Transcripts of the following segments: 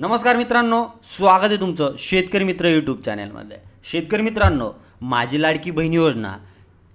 नमस्कार मित्रांनो स्वागत आहे तुमचं शेतकरी मित्र यूट्यूब चॅनलमध्ये शेतकरी मित्रांनो माझी लाडकी बहीण योजना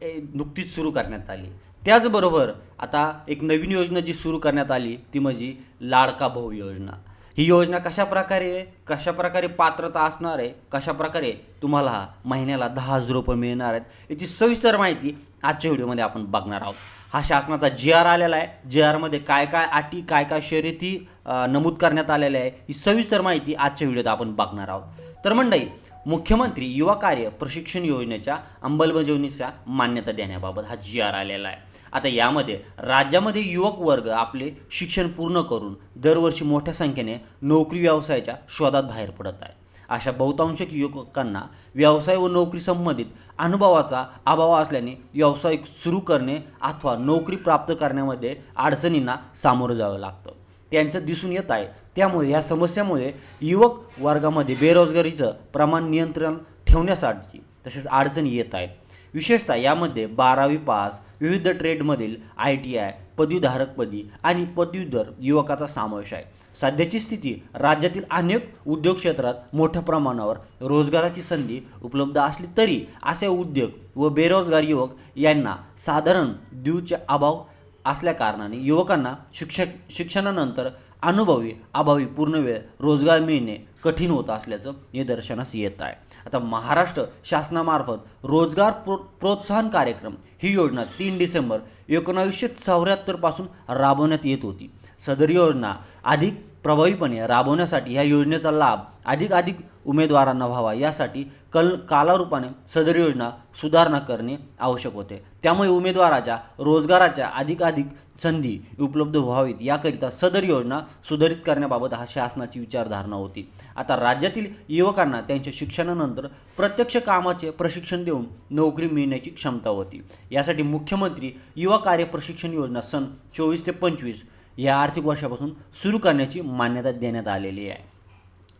ए, नुकतीच सुरू करण्यात आली. त्याचबरोबर आता एक नवीन योजना जी सुरू करण्यात आली ती म्हणजे लाडका भाऊ योजना. ही योजना कशा प्रकारे कशाप्रकारे कशा प्रकारे पात्रता असणार आहे कशा प्रकारे तुम्हाला महिन्याला दहा हजार रुपये मिळणार आहेत याची सविस्तर माहिती आजच्या व्हिडिओमध्ये आपण बघणार आहोत. हा शासनाचा जी आर आलेला आहे. जी आरमध्ये काय काय अटी काय काय शर्यती नमूद करण्यात आलेल्या आहे ही सविस्तर माहिती आजच्या व्हिडिओत आपण बघणार आहोत. तर मंडळी मुख्यमंत्री युवा कार्य प्रशिक्षण योजनेच्या अंमलबजावणीच्या मान्यता देण्याबाबत हा जी आर आलेला आहे. आता यामध्ये राज्यामध्ये युवक वर्ग आपले शिक्षण पूर्ण करून दरवर्षी मोठ्या संख्येने नोकरी व्यवसायाच्या शोधात बाहेर पडत आहे. अशा बहुतांश युवकांना व्यवसाय व नोकरी संबंधित अनुभवाचा अभाव असल्याने व्यवसाय सुरू करणे अथवा नोकरी प्राप्त करण्यामध्ये अडचणींना सामोरं जावं लागतं. त्यांचं दिसून येत आहे. त्यामुळे या समस्यामुळे युवक वर्गामध्ये बेरोजगारीचं प्रमाण नियंत्रण ठेवण्यासाठी तसेच अडचणी येत आहेत. विशेषतः यामध्ये बारावी पास विविध ट्रेडमधील आय टी आय पदवीधारकपदी आणि पदवीधर युवकाचा समावेश आहे. सध्याची स्थिती राज्यातील अनेक उद्योग क्षेत्रात मोठ्या प्रमाणावर रोजगाराची संधी उपलब्ध असली तरी असे उद्योग व बेरोजगार युवक यांना साधारण द्यूचे अभाव असल्याकारणाने युवकांना शिक्षक शिक्षणानंतर अनुभवी अभावी पूर्ण वेळ रोजगार मिळणे कठीण होत असल्याचं निदर्शनास येत आहे. आता महाराष्ट्र शासनामार्फत रोजगार प्रो प्रोत्साहन कार्यक्रम ही योजना तीन डिसेंबर एकोणावीसशे चौऱ्याहत्तरपासून राबवण्यात येत होती. सदर योजना अधिक प्रभावीपणे राबवण्यासाठी ह्या योजनेचा लाभ अधिक अधिक उमेदवारांना व्हावा. यासाठी कल कालारूपाने सदर योजना सुधारणा करणे आवश्यक होते. त्यामुळे उमेदवाराच्या रोजगाराच्या अधिकाधिक संधी उपलब्ध व्हावीत. याकरिता सदर योजना सुधारित करण्याबाबत हा शासनाची विचारधारणा होती. आता राज्यातील युवकांना त्यांच्या शिक्षणानंतर प्रत्यक्ष कामाचे प्रशिक्षण देऊन नोकरी मिळण्याची क्षमता होती. यासाठी मुख्यमंत्री युवा कार्य प्रशिक्षण योजना सन चोवीस ते पंचवीस या आर्थिक वर्षापासून सुरू करण्याची मान्यता देण्यात आलेली आहे.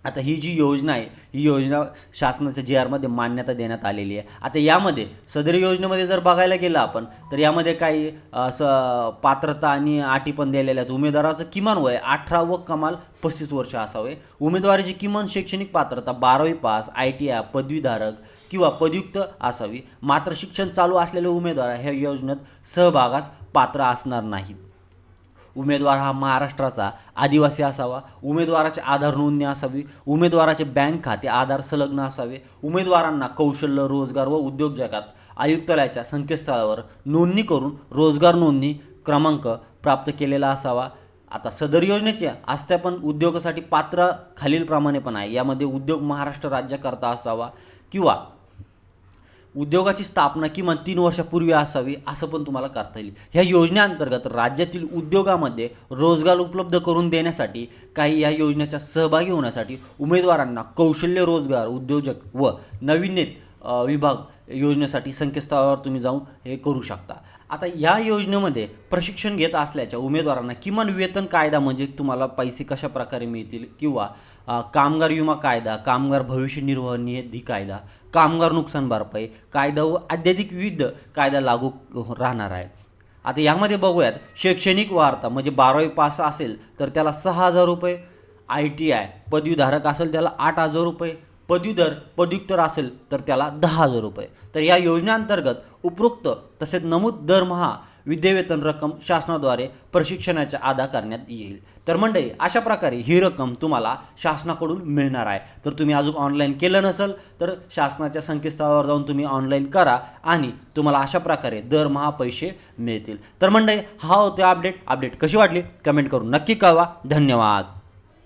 आता ही जी योजना आहे ही योजना शासनाच्या जी आरमध्ये मान्यता देण्यात आलेली आहे. आता यामध्ये सदर योजनेमध्ये जर बघायला गेलं आपण तर यामध्ये काही असं पात्रता आणि अटी पण दिलेल्या आहेत. उमेदवाराचं किमान वय अठरा व कमाल पस्तीस वर्ष असावे. उमेदवाराची किमान शैक्षणिक पात्रता बारावी पास आय टी आय पदवीधारक किंवा पदयुक्त असावी. मात्र शिक्षण चालू असलेले उमेदवार ह्या योजनेत सहभागास पात्र असणार नाहीत. उमेदवार हा महाराष्ट्राचा आदिवासी असावा. उमेदवाराचे आधार नोंदणी असावी. उमेदवाराचे बँक खाते आधार संलग्न असावे. उमेदवारांना कौशल्य रोजगार व उद्योग जगात आयुक्तालयाच्या संकेतस्थळावर नोंदणी करून रोजगार नोंदणी क्रमांक प्राप्त केलेला असावा. आता सदर योजनेचे आस्थापन उद्योगासाठी पात्र खालीलप्रमाणे पण आहे. यामध्ये उद्योग महाराष्ट्र राज्याकरता असावा किंवा उद्योगाची स्थापना किमान तीन वर्षापूर्वी असावी असं पण तुम्हाला करता येईल. ह्या योजनेअंतर्गत राज्यातील उद्योगामध्ये रोजगार उपलब्ध करून देण्यासाठी काही या योजनेच्या सहभागी होण्यासाठी उमेदवारांना कौशल्य रोजगार उद्योजक व नवीन विभाग योजनेसाठी संकेतस्थळावर तुम्ही जाऊन हे करू शकता. आता या योजनेमध्ये प्रशिक्षण घेत असल्याच्या उमेदवारांना किमान वेतन कायदा म्हणजे तुम्हाला पैसे कशा प्रकारे मिळतील किंवा कामगार विमा कायदा कामगार भविष्य निर्वाह निधी कायदा कामगार नुकसान भरपाई कायदा व अत्याधिक विविध कायदा लागू राहणार आहे. आता यामध्ये बघूयात शैक्षणिक वार्ता म्हणजे बारावी पास असेल तर त्याला सहा हजार रुपये आय टी आय पदवीधारक असेल त्याला आठ हजार रुपये पदवीधर पदव्युत्तर असेल तर त्याला दहा हजार रुपये. तर या योजनेअंतर्गत उपरोक्त तसेच नमूद दरमहा विद्यावेतन रक्कम शासनाद्वारे प्रशिक्षणाच्या अदा करण्यात येईल. तर मंडळी अशा प्रकारे ही रक्कम तुम्हाला शासनाकडून मिळणार आहे. तर तुम्ही अजून ऑनलाईन केलं नसेल तर शासनाच्या संकेतस्थळावर जाऊन तुम्ही ऑनलाईन करा आणि तुम्हाला अशा प्रकारे दरमहा पैसे मिळतील. तर मंडळी हा होतो अपडेट. अपडेट कशी वाटली? कमेंट करून नक्की कळवा. धन्यवाद.